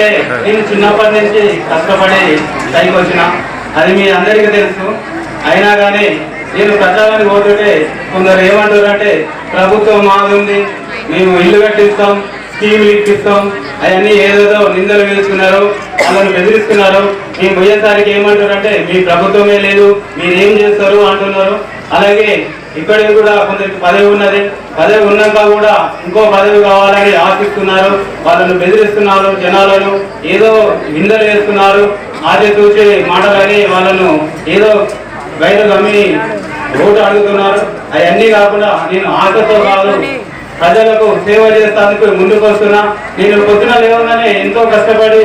అంటే నేను చిన్నప్పటి నుంచి కష్టపడి పైకి వచ్చిన. అది మీ అందరికీ తెలుసు. అయినా కానీ నేను ప్రచారానికి పోతుంటే కొందరు ఏమంటారు అంటే ప్రభుత్వం మాది ఉంది మేము ఇల్లు కట్టిస్తాం స్కీములు ఇప్పిస్తాం అవన్నీ ఏదేదో నిందలు వేసుకున్నారు వాళ్ళని బెదిరిస్తున్నారు. మేము పోయేసరికి ఏమంటారు అంటే మీ ప్రభుత్వమే లేదు మీరు ఏం చేస్తారు? అంటున్నారు. అలాగే ఇక్కడ కూడా కొందరికి పదవి ఉన్నది. పదవి ఉన్నాక కూడా ఇంకో పదవి కావాలని ఆశిస్తున్నారు. వాళ్ళను బెదిరిస్తున్నారు జనాలను. ఏదో నిందలు వేస్తున్నారు. ఆది చూసి మాటలని వాళ్ళను ఏదో బయట గమ్మి ఓటు అడుగుతున్నారు అవన్నీ కాకుండా నేను ఆశతో కాదు ప్రజలకు సేవ చేస్తానికి ముందుకు వస్తున్నా నేను పొద్దున లేవగానే ఎంతో కష్టపడి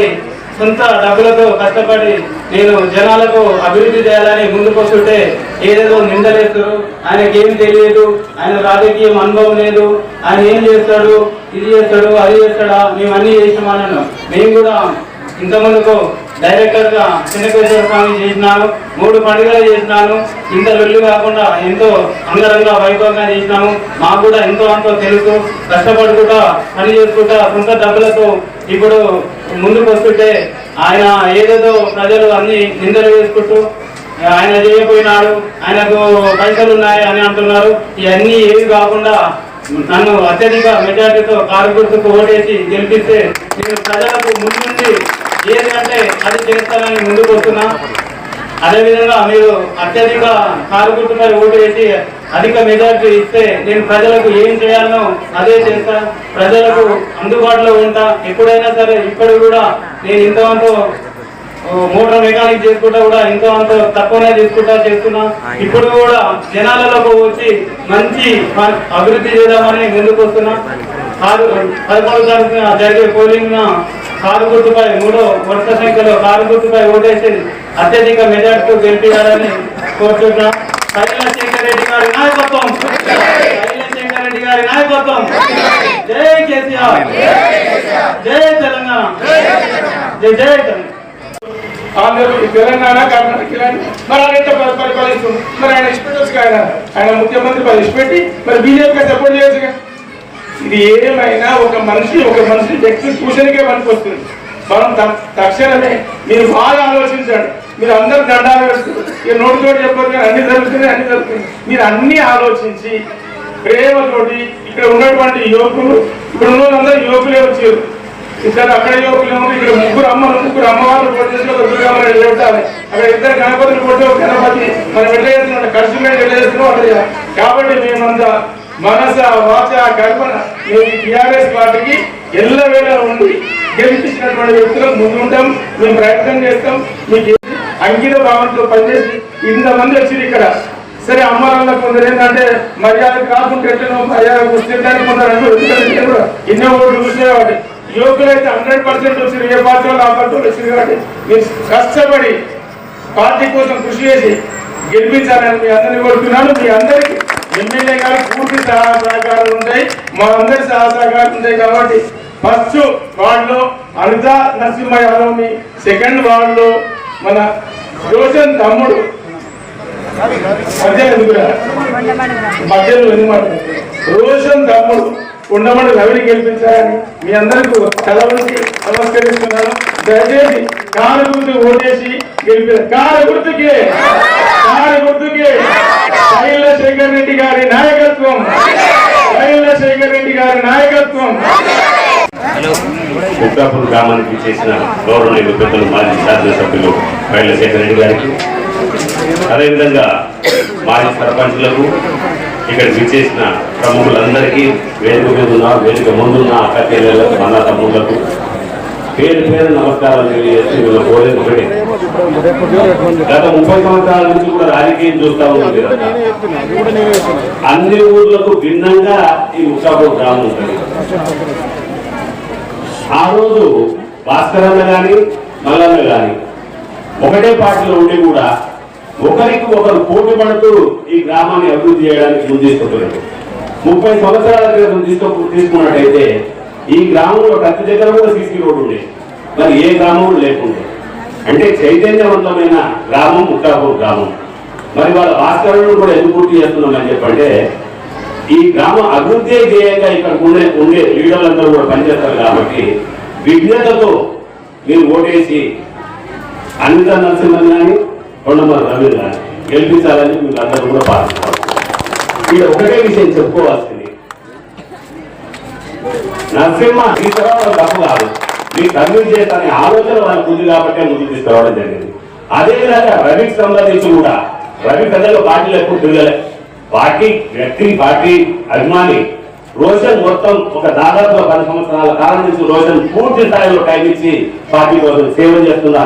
సొంత డబ్బులతో కష్టపడి నేను జనాలకు అభివృద్ధి చేయాలని ముందుకు వస్తుంటే ఏదేదో నిందలేస్తారు. ఆయనకి ఏం తెలియదు. ఆయన రాజకీయం అనుభవం లేదు. ఆయన ఏం చేస్తాడు? ఇది చేస్తాడు అది చేస్తాడా? మేము అన్ని చేసామన్నాను మేము కూడా ఇంతమందుకు డైరెక్టర్గా చిన్నకేశ్వర స్వామి చేసినాను. మూడు పండుగలు చేసినాను. ఇంత లొల్లి కాకుండా ఎంతో అంగరంగ వైభవంగా చేసినాము. మాకు కూడా ఎంతో అంతో తెలుసు. కష్టపడుకుంటా పని చేసుకుంటా సొంత డబ్బులతో ఇప్పుడు ముందుకు వస్తుంటే ఆయన ఏదేదో ప్రజలు అన్ని నిందలు వేసుకుంటూ ఆయన చేయకపోయినాడు ఆయనకు పైసలు ఉన్నాయి అని అంటున్నారు. ఇవన్నీ ఏవి కాకుండా నన్ను అత్యధిక మెజార్టీతో కారు ఓటేసి గెలిపిస్తే నేను ప్రజలకు ముందుండి ఏదంటే అది చేస్తానని ముందుకు వస్తున్నా అదేవిధంగా మీరు అత్యధిక కారు ఓటు వేసి అధిక మెజార్టీ ఇస్తే నేను ప్రజలకు ఏం చేయాలనో అదే చేస్తా. ప్రజలకు అందుబాటులో ఉంటా. ఎప్పుడైనా సరే ఇప్పుడు కూడా నేను ఇంతవంతో మోటార్ మెకానిక్ చేసుకుంటా కూడా ఎంతో అంత తక్కువనే తీసుకుంటా చేస్తున్నా. ఇప్పుడు కూడా జనాలలోకి వచ్చి మంచి అభివృద్ధి చేద్దామని ముందుకు వస్తున్నా కారు పదకొండు తారీఖున జరిగే పోలింగ్ కారు గుర్తుపై మూడో వరుస సంఖ్యలో కారు గుర్తుపై ఓటేసి అత్యధిక మెజార్టీతో గెలిపించాలని కోరుతున్నా శంకర్ రెడ్డి గారి నాయకత్వం. శంకర్ రెడ్డి గారి నాయకత్వం. జై కేసీఆర్. జై తెలంగాణ. జై జై తెలంగాణ. ఆంధ్రప్రదేశ్ తెలంగాణ కర్ణాటక మరి ఆయన ఎట్లా పరిపాలిస్తుంది మరి ఆయన ఇష్టపెట్టచ్చు ఆయన ఆయన ముఖ్యమంత్రి పరిష్పెట్టి మరి బీజేపీ సపోర్ట్ చేయొచ్చుగా ఇది ఏమైనా ఒక మనిషి ఒక మనిషి వ్యక్తి ట్యూషన్కే పనికొస్తుంది మనం తక్షణమే మీరు బాగా ఆలోచించండి. మీరు అందరు దండాలు వేస్తారు ఇక నోటితోటి చెప్పారు కానీ అన్ని జరుగుతున్నాయి అన్ని జరుగుతున్నాయి. మీరు అన్ని ఆలోచించి ప్రేమతోటి ఇక్కడ ఉన్నటువంటి యువకులు ఇక్కడ ఉన్న వాళ్ళందరూ యువకులే వచ్చారు. ఇద్దరు అక్కడ యువకులు ఇక్కడ ముగ్గురు అమ్మలు ముగ్గురు అమ్మవారు కొట్టేసి ఒక దుర్గమ్మని పెట్టాలి అక్కడ ఇద్దరు గణపతులు కొట్టి ఒక గణపతి మనం ఎట్లా ఖర్చు మీద వెళ్ళేస్తున్నాం చేస్తున్నాం కాబట్టి మేమంతా మనస వాచ కల్పన మేము టీఆర్ఎస్ పార్టీకి ఎల్లవేళ ఉండి గెలిపించినటువంటి వ్యక్తులు ముందుంటాం మేము ప్రయత్నం చేస్తాం. మీకు అంకిత భావంతో పనిచేసి ఇంతమంది వచ్చి ఇక్కడ. సరే అమ్మారాళ్ళ కొందరు ఏంటంటే మర్యాద కాకుండా ఎట్లనో మర్యాద పుస్తకానికి కొందరు అంటారు కూడా ఎన్నో ఓట్లు చూసేవాడి యువకులైతే హండ్రెడ్ పర్సెంట్ వచ్చారు ఏ పార్టీ వాళ్ళు ఆ పార్టీ వచ్చారు కాబట్టి మీరు కష్టపడి పార్టీ కోసం కృషి చేసి గెలిపించాలని మీ అందరినీ కోరుతున్నాను. మీ అందరికీ ఎమ్మెల్యే గారు పూర్తి సహాయ సహకారాలు ఉంటాయి. మా అందరి సహాయ సహకారాలు ఉంటాయి కాబట్టి ఫస్ట్ వార్డులో అనిత నరసింహ యాదవ్ని సెకండ్ వార్డులో మన రోషన్ తమ్ముడు. మధ్యలో మధ్యలో ఎందుకు రోషన్ తమ్ముడు ఉండమని రవిని గెలిపించాలని మీ అందరికీ సెలవులకి నమస్కరిస్తున్నాను. దయచేసి కారు గుర్తు ఓటేసి గెలిపి కారు గుర్తుకే! కారు గుర్తుకి. శైల శేఖర్ రెడ్డి గారి నాయకత్వం. శైల శేఖర్ రెడ్డి గారి నాయకత్వం. కుట్రాపూర్ గ్రామానికి చేసిన గౌరవనీయులు పెద్దలు మాజీ శాసనసభ్యులు శేఖర్ రెడ్డి గారికి. అదేవిధంగా మాజీ సర్పంచులకు ఇక్కడ విచ్చేసిన ప్రముఖులందరికీ వేదిక మీద ఉన్న వేదిక ముందున్న అక్క చెల్లెళ్ళకు అన్న తమ్ముళ్ళకు పేరు పేరు నమస్కారాలు తెలియజేసి వీళ్ళ కోరేది ఒకటి. గత ముప్పై సంవత్సరాల నుంచి కూడా రాజకీయం చూస్తా ఉంది అన్ని ఊర్లకు భిన్నంగా ఈ ముక్కాపూర్ గ్రామం ఉంటుంది. ఆ రోజు భాస్కరన్న కానీ మల్లన్న కానీ ఒకటే పార్టీలో ఉండి కూడా ఒకరికి ఒకరు పోటీ పడుతూ ఈ గ్రామాన్ని అభివృద్ధి చేయడానికి ముందు తీసుకుంటున్నారు ముప్పై సంవత్సరాల క్రితం తీసుకో తీసుకున్నట్టయితే ఈ గ్రామంలో ప్రతి దగ్గర కూడా సీసీ రోడ్డు ఉండే మరి ఏ గ్రామం లేకుండే. అంటే చైతన్యవంతమైన గ్రామం ముక్తాపూర్ గ్రామం. మరి వాళ్ళ భాస్కరులను కూడా ఎందుకు పూర్తి చేస్తున్నామని చెప్పంటే ఈ గ్రామం అభివృద్ధి ధ్యేయంగా ఇక్కడ ఉండే ఉండే లీడర్లందరూ కూడా పనిచేస్తారు కాబట్టి విజ్ఞతతో మీరు ఓటేసి అనిత నరసింహన్ కానీ కొండమర రవి కానీ గెలిపించాలని మీరు అందరూ కూడా భావిస్తారు ఇక్కడ ఒకటే విషయం చెప్పుకోవాల్సింది. నరసింహ ఈ తర్వాత తప్పు కాదు. మీ తండ్రి చేత అనే ఆలోచన వాళ్ళకి ఉంది కాబట్టి ముందుకు తీసుకురావడం జరిగింది. అదేవిధంగా రవికి సంబంధించి కూడా రవి పెద్దలు పార్టీలు ఎప్పుడు తిరగలే పార్టీ వ్యక్తి పార్టీ అభిమాని. రోషన్ మొత్తం ఒక దాదాపు పది సంవత్సరాల కాలం నుంచి రోషన్ పూర్తి స్థాయిలో టైం ఇచ్చి పార్టీ కోసం సేవ చేస్తున్నా.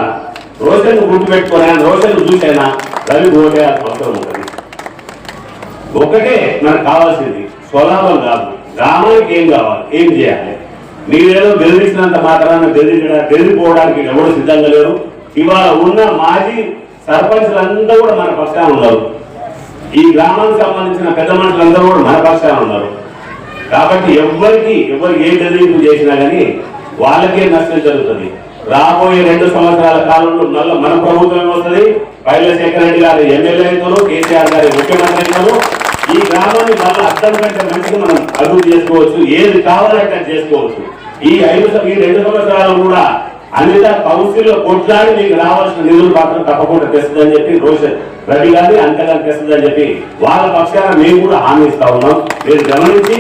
రోషన్ గుర్తుపెట్టుకునే రోషన్ చూసైనా రవి ఓటేయాల్సిన అవసరం ఉంటుంది. ఒకటే మనకు కావాల్సింది స్వలాభం కాదు. గ్రామానికి ఏం కావాలి? ఏం చేయాలి? మీరేదో బెదిరించినంత మాత్రాన బెదిరించడా? బెదిరిపోవడానికి ఎవరు సిద్ధంగా లేరు ఇవాళ ఉన్న మాజీ సర్పంచులందరూ కూడా మన పక్షాన ఉన్నారు. ఈ గ్రామానికి సంబంధించిన పెద్ద మనుషులందరూ కూడా మన పక్షాన ఉన్నారు. కాబట్టి ఎవరికి ఎవరు ఏ బెదిరింపు చేసినా కానీ వాళ్ళకే నష్టం జరుగుతుంది. రాబోయే రెండు సంవత్సరాల కాలంలో మళ్ళీ మన ప్రభుత్వం వస్తుంది. శేఖర్ రెడ్డి గారు ఎమ్మెల్యే అవుతారు కేసీఆర్ గారి ముఖ్యమంత్రి అవుతారు ఈ గ్రామాన్ని మళ్ళీ అర్థం కంటే మంచిగా మనం అభివృద్ధి చేసుకోవచ్చు. ఏది కావాలంటే అది చేసుకోవచ్చు. ఈ ఐదు ఈ రెండు సంవత్సరాలు కూడా అనిత కౌన్సిల్ కొట్లాడి మీకు రావాల్సిన నిధులు మాత్రం తప్పకుండా తెస్తుందని చెప్పి రోషన్ రవి గారి అంతగాని తెస్తుందని చెప్పి వాళ్ళ పక్షాన మేము కూడా హామీ ఇస్తా ఉన్నాం. మీరు గమనించి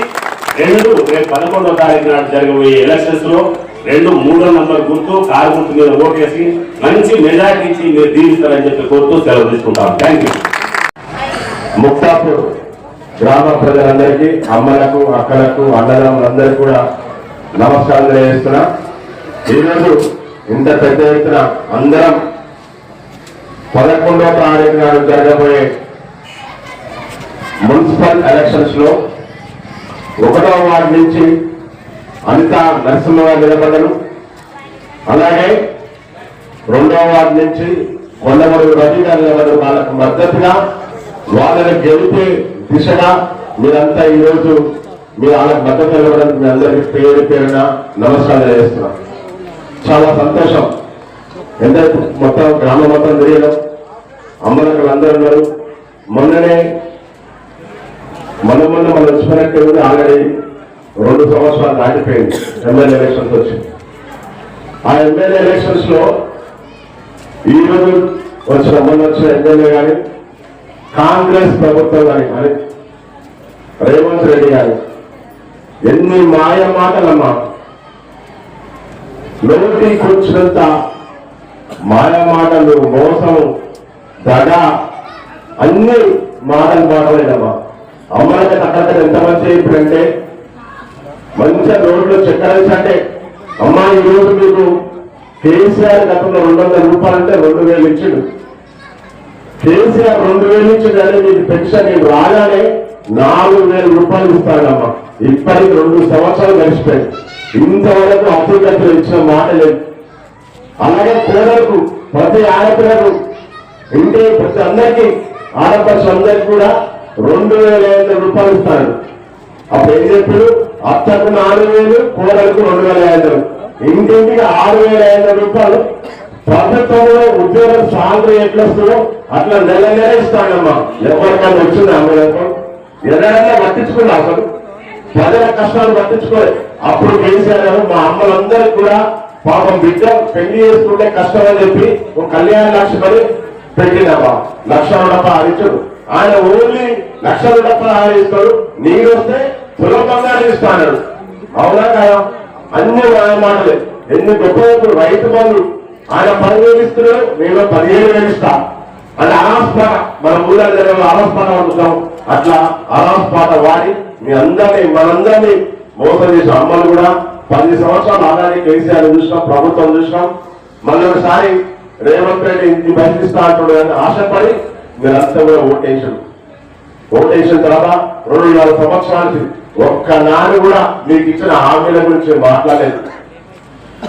రెండు రేపు పదకొండవ తారీఖు నాడు జరగబోయే ఎలక్షన్స్లో రెండు మూడో నంబర్ గుర్తు కారు గుర్తు మీద ఓటేసి మంచి మెజార్టీ ఇచ్చి మీరు దీవిస్తారని చెప్పి కోరుతూ సెలవు తీసుకుంటాం. థ్యాంక్ యూ ముక్తాపూర్ గ్రామ ప్రజలందరికీ అమ్మలకు అక్కలకు అన్నదమ్ములందరికీ కూడా నమస్కారం తెలియజేస్తున్నా. ఈరోజు ఇంత పెద్ద ఎత్తున అందరం పదకొండవ తారీఖు నాడు జరగబోయే మున్సిపల్ ఎలక్షన్స్లో ఒకటవ వార్డు నుంచి అనిత నరసింహ నిలబడను అలాగే రెండవ వార్డు నుంచి కొండమూరు రవి గారు నిలబడ్డరు వాళ్ళకు మద్దతుగా వాళ్ళని గెలిపే దిశగా మీరంతా ఈరోజు మీరు వాళ్ళకి మద్దతు నిలబడడానికి మీ అందరికీ పేరు పేరున నమస్కారం చేస్తున్నాం చాలా సంతోషం. ఎంత మొత్తం గ్రామం మొత్తం తిరగడం అమ్మలక్కలు అందరూ ఉన్నారు. మొన్ననే మొన్న మొన్న మనం వచ్చినట్టు ఆల్రెడీ రెండు సంవత్సరాలు దాటిపోయింది. ఎమ్మెల్యే ఎలక్షన్స్ వచ్చి. ఆ ఎమ్మెల్యే ఎలక్షన్స్లో ఈ రోజు వచ్చిన మొన్న వచ్చిన ఎమ్మెల్యే కానీ కాంగ్రెస్ ప్రభుత్వం కానీ అని రేవంత్ రెడ్డి గారు ఎన్ని మాయ మాటలమ్మా. నోటికి వచ్చినంత మాయ మాటలు మోసం దడ అన్ని మాటలు మాటలేదమ్మా అమ్మలకి తగ్గట్టు ఎంత మంచి ఇప్పుడంటే? మంచిగా రోడ్లు చెక్కరించంటే అమ్మా ఈ రోజు మీకు కేసీఆర్ గతంలో రెండు వందల రూపాయలు అంటే రెండు వేలు ఇచ్చిండు. కేసీఆర్ రెండు వేలు ఇచ్చిందని మీకు పెన్షన్ నేను రాగానే నాలుగు వేల రూపాయలు ఇస్తాడమ్మా ఇప్పటికి రెండు సంవత్సరాలు గడిచిపోయాయి. ఇంతవరకు అతిగతులు ఇచ్చిన మాట లేదు. అలాగే పిల్లలకు ప్రతి ఆడపిల్లకు ఇంటి ప్రతి అందరికీ ఆడపడుచు అందరికి కూడా రెండు వేల ఐదు రూపాయలు ఇస్తాడు అప్పుడు ఏం చెప్పాడు? అత్తకు నాలుగు వేలు కోడలకు రెండు వేల ఐదు ఇంటింటికి ఆరు వేల ఐదు రూపాయలు. ప్రభుత్వంలో ఉద్యోగం సాలరీ ఎట్లా వస్తుందో అట్లా నెల నెల ఇస్తాడమ్మా ఎవరికైనా వచ్చింది అమ్మలకు ఎవరైనా పట్టించుకున్నా అసలు. ప్రజల కష్టాలు పట్టించుకోలేదు. అప్పుడు కేసీఆర్ గారు మా అమ్మలందరికీ కూడా పాపం బిడ్డ పెళ్ళి చేసుకుంటే కష్టం అని చెప్పి ఒక కళ్యాణ లక్ష్మణి పెట్టినమ్మా లక్ష రూపాయలు ఆడించాడు ఆయన ఓన్లీ లక్ష రూపాయలు ఆడిస్తాడు. నీరు వస్తే సులభంగా ఇస్తాడు అవునా కాదా? అన్ని ఆయన మాటలే. ఎన్ని గొప్ప రైతు బంధువులు. ఆయన పదివేలు ఇస్తున్నాడు నేను పదిహేను వేలు ఇస్తాను అది అనాస్పాట మన ఊళ్ళో జరిగే అనాస్పాట అనుకుంటాం అట్లా అనాస్పాట వాడి మీ అందరినీ మనందరినీ మోసం చేసిన అమ్మలు కూడా పది సంవత్సరాలు ఆదాన్ని కేసీఆర్ చూసినాం ప్రభుత్వం చూసినాం. మళ్ళీ ఒకసారి రేవంత్ రెడ్డి ఇంటి బయటిస్తా అంటాడు అని ఆశపడి మీరంతా కూడా ఓటేసాడు ఓటేసిన తర్వాత రెండున్నర సంవత్సరానికి ఒక్క నాడు కూడా మీకు ఇచ్చిన హామీల గురించి మాట్లాడలేదు.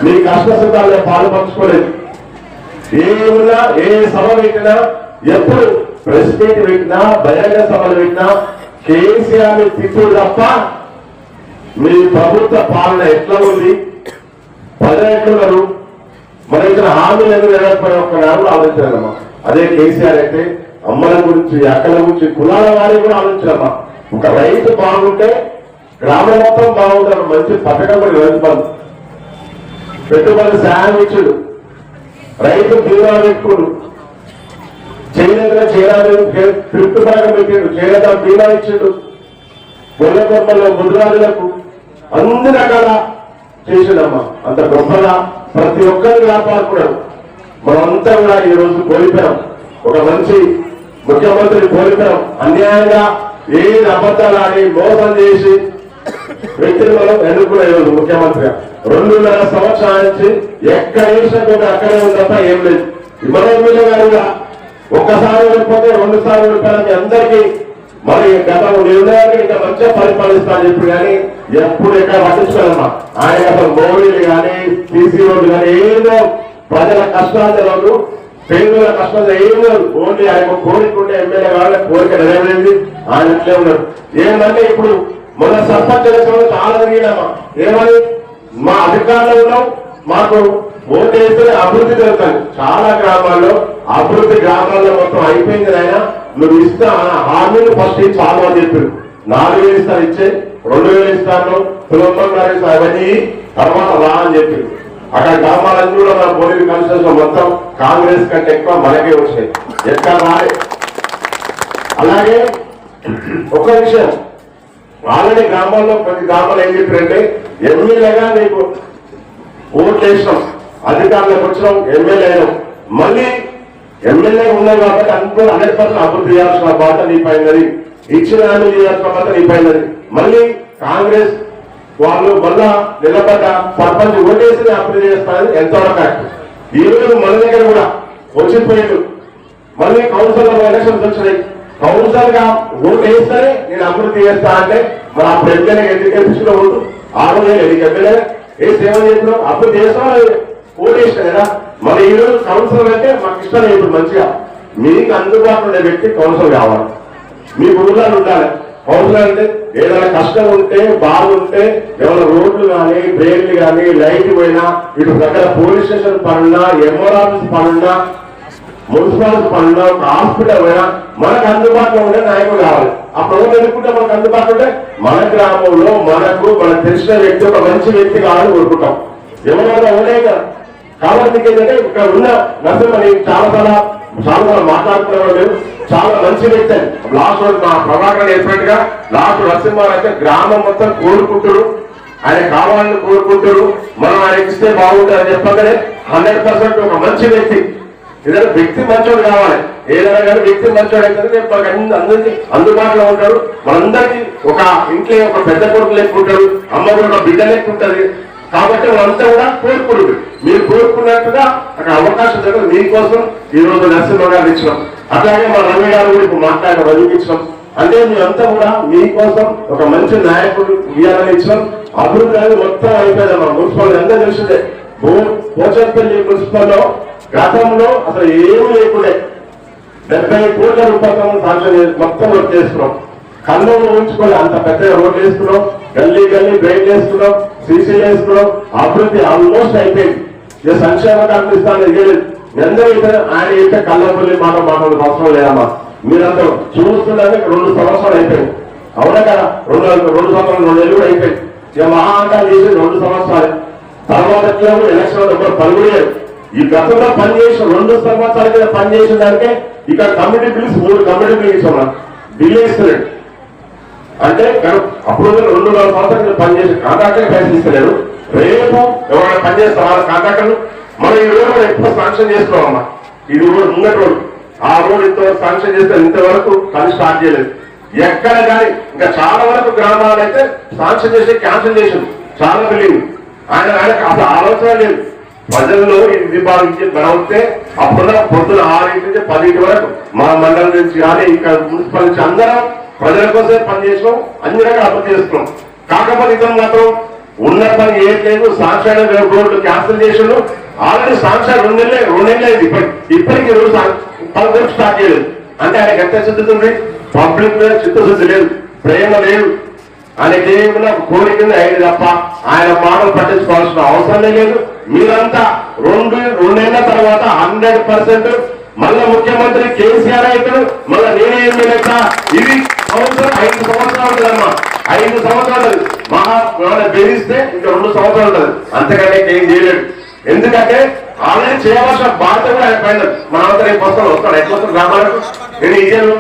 మీ కష్ట పంచుకోలేదు. ఏ పంచుకోలేదు ఏ సభ పెట్టినా ఎప్పుడు ప్రెస్ మీట్ పెట్టినా బహిరంగ సభలు పెట్టినా కేసీఆర్ తిప్పుడు తప్ప మీ ప్రభుత్వ పాలన ఎట్లా ఉంది? ప్రజలు ఎట్లున్నారు మన ఇక్కడ హామీలు ఎందుకు నెరవేర్పడే ఒక్క నాడు ఆలోచించాలమ్మా. అదే కేసీఆర్ అయితే అమ్మల గురించి అక్కల గురించి కులాల వారి కూడా ఆలోచించాలమ్మా. ఒక రైతు బాగుంటే గ్రామం మొత్తం బాగుంటారు మంచి పథకం కూడా రైతు బంధు పెట్టుబడి సాయం ఇచ్చాడు రైతు బీమా పెట్టుకోడు చేయలేదుగా చేయాలి ఫిఫ్త్ భాగం పెట్టాడు. చేయలేదా బీమా ఇచ్చాడు. గొల్లకొమ్మల ముద్రాజులకు అన్ని రకాల చేసాడమ్మా. అంత గొప్పగా ప్రతి ఒక్కరిని కాపాడుకున్నాడు. మనమంతా కూడా ఈ రోజు కోల్పోయాం ఒక మంచి ముఖ్యమంత్రి కోల్పోయాం అన్యాయంగా ఏది అబద్ధాలు ఆడి మోసం చేసి వ్యక్తిని మనం ఎన్నుకునే రోజు ముఖ్యమంత్రిగా. రెండున్నర సంవత్సరాల నుంచి ఎక్కడ చూసినా కూడా అక్కడే ఉంది తప్ప ఏం లేదు. మన గారు కూడా ఒక్కసారి ఓడిపోతే రెండు సార్లు ఓడిపోయాలని అందరికీ మరి గతం నిర్ణయాలు ఇంకా మంచిగా పరిపాలిస్తాను చెప్పి కానీ ఎప్పుడు ఎక్కడ పట్టించుకోదమ్మా ఆయన అసలు మోడీలు కానీ సీసీ రోడ్లు కానీ ఏదో ప్రజల కష్టాలు పేదల కష్టాలు ఏం ఓన్లీ ఆయన కోరిక ఉండే ఎమ్మెల్యే వాళ్ళ కోరిక నెరవేరింది. ఆయన ఇట్లే ఉన్నారు. ఏమంటే ఇప్పుడు మన సర్పంచ్ ఎలక్షన్ చాలా ఏమని? మా అధికారంలో ఉన్నాం. మాకు ఓటు వేస్తే అభివృద్ధి జరుగుతుంది. చాలా గ్రామాల్లో అభివృద్ధి గ్రామాల్లో మొత్తం అయిపోయింది ఆయన నువ్వు ఇస్తా హామీలు ఫస్ట్ చాలా అని చెప్పారు. నాలుగు వేలు ఇస్తాను ఇచ్చే రెండు వేలు ఇస్తాను సులభంగా అవన్నీ తర్వాత రా అని చెప్పారు. అక్కడ గ్రామాలన్నీ కూడా మన పోలీసు కాన్స్టిట్యూషన్ మొత్తం కాంగ్రెస్ కంటే ఎక్కువ మనకే వచ్చాయి. ఎక్కడ రాలే. అలాగే ఒక విషయం. ఆల్రెడీ గ్రామాల్లో ప్రతి గ్రామాలు ఏం చెప్పారంటే ఎమ్మెల్యేగా నీకు ఓట్లు వేసినాం అధికారంలోకి వచ్చినాం ఎమ్మెల్యే అయినాం. మళ్ళీ ఎమ్మెల్యే ఉన్నాయి కాబట్టి అందరూ హండ్రెడ్ పర్సెంట్ అభివృద్ధి చేయాల్సిన బాధ నీ పైనది ఇచ్చిన హామీ చేయాల్సిన బాధ నీ పైనది మళ్ళీ కాంగ్రెస్ వాళ్ళు మళ్ళా నిలబడ్డ సర్పంచ్ ఓటేసి అభివృద్ధి చేస్తారని ఎంతవరకు కరెక్ట్ ఈ రోజు మన దగ్గర కూడా వచ్చిపోయాడు. మళ్ళీ కౌన్సిలర్ ఎలక్షన్స్ వచ్చినాయి. కౌన్సిల్గా ఓటు వేస్తేనే నేను అభివృద్ధి చేస్తా అంటే మరి ఆ ఎమ్మెల్యే ఎందుకు గెలిపించిన ఓటు ఆరు వేలు ఎందుకు ఎమ్మెల్యే ఏ సేవ చేస్తున్నాం అభివృద్ధి చేస్తాం ఓటు వేసిన కదా మరి ఈ రోజు కౌన్సిలర్ అంటే మాకు ఇష్టం లేదు ఇప్పుడు మంచిగా. మీకు అందుబాటులో ఉండే వ్యక్తి కౌన్సిలర్ కావాలి. మీ ఊళ్ళో ఉండాలి. కౌన్సిలర్ అంటే ఏదైనా కష్టం ఉంటే బాగుంటే ఉంటే రోడ్లు కానీ బ్రేక్లు కానీ లైట్ పోయినా ఇటు దగ్గర పోలీస్ స్టేషన్ పనున్నా ఎంఆర్ ఆఫీస్ పనున్నా మున్సిపాలిటీ పనుల్లో ఒక హాస్పిటల్ పోయినా మనకు అందుబాటులో ఉండే నాయకుడు కావాలి. అప్పుడు ఎవరు ఎన్నుకుంటే మనకు అందుబాటులో ఉంటే మన గ్రామంలో మనకు మనకు తెలిసిన వ్యక్తి ఒక మంచి వ్యక్తి కావాలని కోరుకుంటాం. ఎవరైనా ఉండే కదా. కాబట్టి ఏంటంటే ఇక్కడ ఉన్న నరసింహని చాలా చాలా చాలా చాలా మాట్లాడుతున్నాం లేదు చాలా మంచి వ్యక్తి అని. లాస్ట్ రోజు మా ప్రభాకర్ చెప్పినట్టుగా లాస్ట్ నరసింహారావు అయితే గ్రామం మొత్తం కోరుకుంటారు. ఆయన కావాలని కోరుకుంటారు. మనం ఆయన ఇస్తే బాగుంటుంది అని చెప్పగానే హండ్రెడ్ పర్సెంట్ ఒక మంచి వ్యక్తి. ఏదైనా వ్యక్తి మంచోడు కావాలి. ఏదైనా కానీ వ్యక్తి మంచోడు అయితే రేపు అందరికీ అందుబాటులో ఉంటాడు మనందరికీ ఒక ఇంట్లో ఒక పెద్ద కొడుకు లెక్క అమ్మ కూడా ఒక బిడ్డ లెక్క కాబట్టి మనంతా కూడా కోరుకుంటుంది మీరు కోరుకున్నట్టుగా అక్కడ అవకాశం దగ్గర మీకోసం ఈ రోజు నరసింహ గారు ఇచ్చినాం. అట్లాగే మా రవి గారు కూడా ఇప్పుడు మాట్లాడిన రవికి అంటే మేమంతా కూడా మీకోసం ఒక మంచి నాయకుడు ఇవ్వాలని ఇచ్చినాం. అభివృద్ధి అనేది మొత్తం అయిపోయింది. మన మున్సిపాలిటీ అందరూ తెలిసిందే భూ- పోచంపల్లి మున్సిపల్లో గతంలో అసలు ఏమీ లేకుండే. డెబ్బై కోట్ల రూపాయలు సాంక్షన్ మొత్తం వర్క్ చేసుకున్నాం. కళ్ళు ఉంచుకొని అంత పెద్దగా రోడ్లు వేసుకున్నాం గల్లీ గల్లీ బ్రేక్ వేసుకున్నాం సీసీలు వేసుకున్నాం అభివృద్ధి ఆల్మోస్ట్ అయిపోయింది. ఏ సంక్షేమ కార్డు ఇస్తాను ఇవ్వలేదు ఆయన అయితే కళ్ళపల్లి మాట మాట్లాడు అవసరం లేదమ్మా. మీరందరూ చూస్తున్నది రెండు సంవత్సరాలు అయిపోయింది. అవునా కదా? రెండు రెండు సంవత్సరాలు రెండు నెలలు అయిపోయింది. ఇక చేసి రెండు సంవత్సరాలు. తర్వాత ఎలక్షన్ పరుగులేదు ఈ గతంలో పనిచేసిన రెండు సంవత్సరాల కింద పనిచేసిన దానికే ఇక్కడ కమిటీ బిల్స్ మూడు కమిటీ బిల్లు ఇచ్చాం బిల్లు ఇస్తున్నాడు అంటే అప్పుడు రెండు నాలుగు సంవత్సరాల కింద పనిచేసిన కాంట్రాక్టర్ పైసలు ఇస్తలేడు. రేపు ఎవరైనా పనిచేస్తాం వాళ్ళ కాంట్రాక్టర్లు మనం ఈ రోజు మనం ఎక్కువ శాంక్షన్ చేసుకోవాలమ్మా? ఇది కూడా ముంగటి రోజు. ఆ రోజు ఇంతవరకు శాంక్షన్ చేస్తే ఇంతవరకు పని స్టార్ట్ చేయలేదు. ఎక్కడ కానీ ఇంకా చాలా వరకు గ్రామాలు అయితే శాంక్షన్ చేసి క్యాన్సిల్ చేసింది చాలా బిల్లింగ్ ఆయన ఆయనకు అసలు ఆలోచన లేదు. ప్రజల్లో ఇది భావించి గడవతే అప్పుడు పొద్దున ఆరింటి నుంచి పదింటి వరకు మా మండలం నుంచి కానీ ఇక్కడ మున్సిపల్ నుంచి అందరం ప్రజల కోసమే పనిచేసినాం అన్ని రకాల అభివృద్ధి చేస్తున్నాం కాకపోతే ఇతను మాత్రం ఉన్న పని ఏం లేదు సాంక్షణ రోడ్లు క్యాన్సిల్ చేసాడు. ఆల్రెడీ సాంక్షణ రెండు నెలలే రెండు నెలలు అయింది ఇప్పటికి. ఇప్పటికి రోజు పనులు స్టార్ట్ చేయలేదు. అంటే ఆయనకి ఎంత చిత్తశుద్ధి ఉంది. పబ్లిక్ మీద చిత్తశుద్ధి లేదు. ప్రేమ లేదు. ఆయన కేవలం ఒక కోరిక అయింది తప్ప ఆయన మాటలు పట్టించుకోవాల్సిన అవసరం లేదు. మీరంతా రెండు రెండేళ్ళ తర్వాత హండ్రెడ్ పర్సెంట్ మళ్ళా ముఖ్యమంత్రి కేసీఆర్ అవుతాడు. మళ్ళా నేనే ఎమ్మెల్యే అవుతా. ఇది సంవత్సరం ఐదు సంవత్సరాలు ఉంటుందమ్మా ఐదు సంవత్సరాలు మహా ఏమైనా బెదిరిస్తే ఇంకా రెండు సంవత్సరాలు ఉంటుంది. అంతకంటే ఏం చేయలేడు. ఎందుకంటే ఆల్రెడీ చేయవలసిన బాధ్యత కూడా ఆయన పైన మనంతా రేపు వస్తాను వస్తాడు. ఎట్లా వస్తాడు గ్రామాలకు నేను ఇయ్యను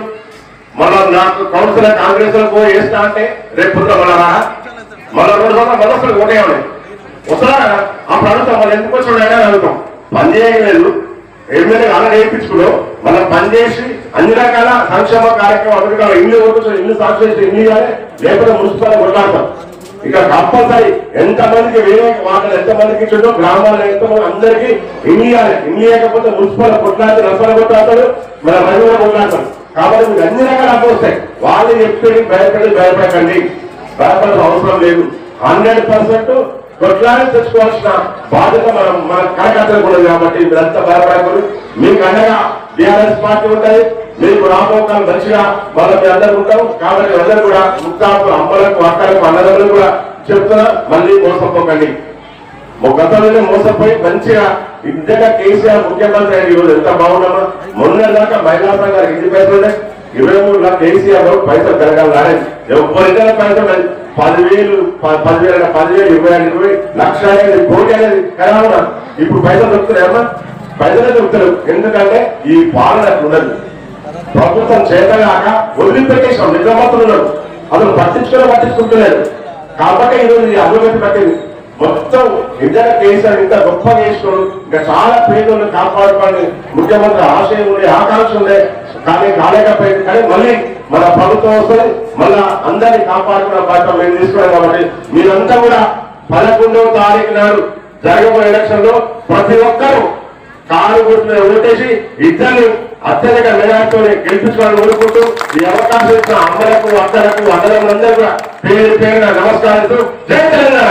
మళ్ళా నాకు కౌన్సిలర్ కాంగ్రెస్లో పోయి వేస్తా అంటే రేపు మళ్ళా రా మళ్ళా రెండు సంవత్సరాలు మళ్ళీ వస్తాడు ఒకటే ఉన్నాయి వస్తాడా? అప్పుడు అడుగుతాం వాళ్ళు ఎందుకు వచ్చాడు అయినా అడుగుతాం. పని చేయలేదు. ఎమ్మెల్యే అలా నేర్పించుకున్నాం మనం పనిచేసి అన్ని రకాల సంక్షేమ కార్యక్రమాలు అన్ని రకాల ఇల్లు కొట్టుకొని ఇల్లు సాక్షి చేసి ఇల్లు ఇవ్వాలి. లేకపోతే మున్సిపల్ కొట్లాడతాం. ఇక కంపల్సరీ ఎంతమందికి వేరే మాటలు ఎంతమందికి ఇచ్చిండో గ్రామాలు ఎంతమంది అందరికీ ఇల్లు ఇవ్వాలి ఇల్లు ఇవ్వకపోతే మున్సిపల్ కొట్లాడితే రసాలు కొట్లాడతాడు మన మహిళ కొట్లాడతాం కాబట్టి మీకు అన్ని రకాల అప్పు వస్తాయి. వాళ్ళు చెప్పేది భయపడి భయపడకండి. భయపడాల్సిన అవసరం లేదు. హండ్రెడ్ పర్సెంట్ కొట్లాడి తెచ్చుకోవాల్సిన బాధ్యత మనం మన కార్యకర్తలకు ఉన్నది కాబట్టి మీరంతా భయపడకూడదు మీకు అండగా బీఆర్ఎస్ పార్టీ ఉంటుంది మీకు రాబోకాలు మంచిగా వాళ్ళ మీ అందరూ ఉంటాం కాబట్టి అందరూ కూడా ముక్తాపు అమ్మలకు అక్కలకు అన్నదమ్ములు కూడా చెప్తున్నా మళ్ళీ మోసపోకండి. గతంలోనే మోసపోయి మంచిగా ఇంతగా కేసీఆర్ ముఖ్యమంత్రి అయిన ఈరోజు ఎంత బాగున్నామా? మొన్న దాకా మహిళా సంఘాలు ఎన్ని పైసలు ఉన్నాయి? ఇరవై మూడు లక్షల కేసీఆర్ పైసలు పెరగాలి రాలేదు. ఎవరికైనా పైసలు పదివేలు పదివేల పదివేలు ఇరవై ఐదు ఇరవై లక్ష అనేది కోటి అనేది కనబడదు ఇప్పుడు పైసలు దొరుకుతున్నాయమ్మా పైసలే దొరుకుతారు ఎందుకంటే ఈ పాలన ఉండదు ప్రభుత్వం చేతగాక వదిలిపెట్టేసాం నిజామత్తున్నాడు అతను పట్టించుకునే పట్టించుకుంటలేదు. కాబట్టి ఈరోజు ఈ అభివృద్ధి పట్టింది. మొత్తం నిజంగా కేసీఆర్ ఇంత గొప్ప చేసుకోడు ఇంకా చాలా పేదలను కాపాడుకోండి ముఖ్యమంత్రి ఆశయం ఉండే ఆకాంక్ష ఉండే. కానీ కాలేకపోయింది. కానీ మళ్ళీ మన ప్రభుత్వం వస్తుంది మళ్ళా అందరినీ కాపాడుకునే బాధ్యత మేము తీసుకున్నాం కాబట్టి మీరంతా కూడా పదకొండవ తారీఖు నాడు జరగబోయే ఎలక్షన్లో ప్రతి ఒక్కరూ కారు గుర్తులు ఓటేసి ఇద్దరిని అత్యధిక మేధాతో గెలిపించుకోవాలని కోరుకుంటూ ఈ అవకాశం ఇచ్చిన అమ్మలకు అత్తలకు అన్నలందరూ కూడా పేరు పేరున నమస్కారాలు జై తెలంగాణ.